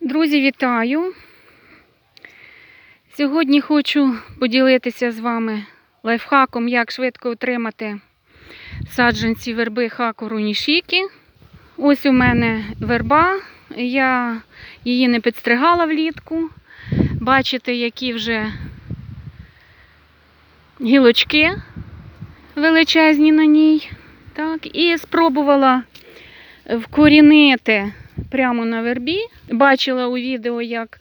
Друзі, вітаю! Сьогодні хочу поділитися з вами лайфхаком, як швидко отримати саджанці верби хакуру нішікі. Ось у мене верба, я її не підстригала влітку. Бачите, які вже гілочки величезні на ній. Так, і спробувала вкорінити прямо на вербі. Бачила у відео, як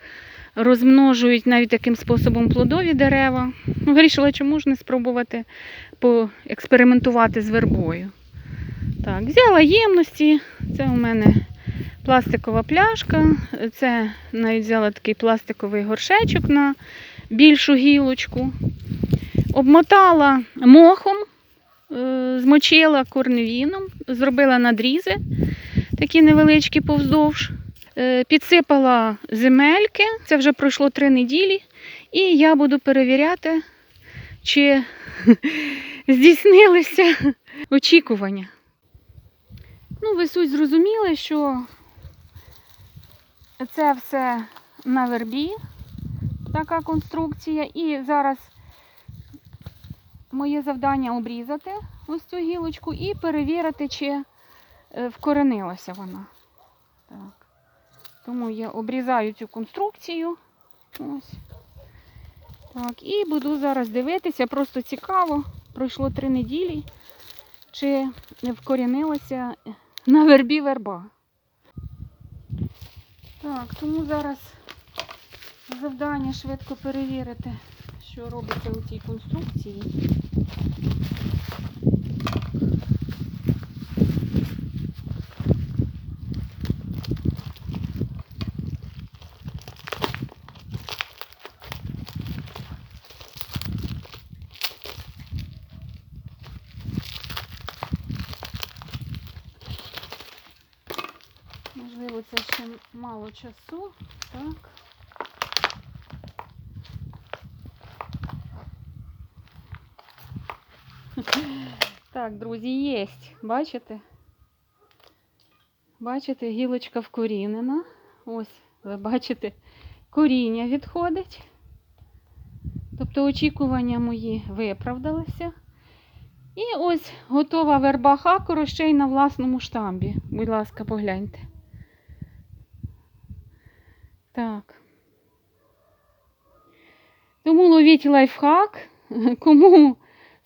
розмножують навіть таким способом плодові дерева. Ну, Вирішила, чому ж не спробувати поекспериментувати з вербою. Так, взяла ємності. Це у мене пластикова пляшка. Це навіть взяла такий пластиковий горшечок на більшу гілочку. Обмотала мохом, е, змочила корневіном, зробила надрізи такі невеличкі повздовж. Е, Підсипала земельки, це вже пройшло три неділі, і я буду перевіряти, чи здійснилися очікування. Ну, ви суть зрозуміли, що це все на вербі, така конструкція. І зараз моє завдання обрізати ось цю гілочку і перевірити, чи вкоренилася вона. Так. Тому я обрізаю цю конструкцію. Ось. Так, і буду зараз дивитися, просто цікаво. Пройшло три неділі, чи вкорінилася на вербі верба. Так, тому зараз завдання швидко перевірити, що робиться у цій конструкції. Можливо, ще мало часу. Так. Так, друзі, єсть. Бачите? Бачите, гілочка вкорінена. Ось, ви бачите, коріння відходить. Тобто очікування мої виправдалися. І ось готова верба хакуру ще й на власному штамбі. Будь ласка, погляньте. Так. Тому ловіть лайфхак. Кому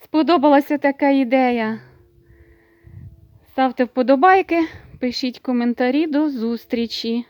сподобалася така ідея, ставте вподобайки, пишіть коментарі. До зустрічі!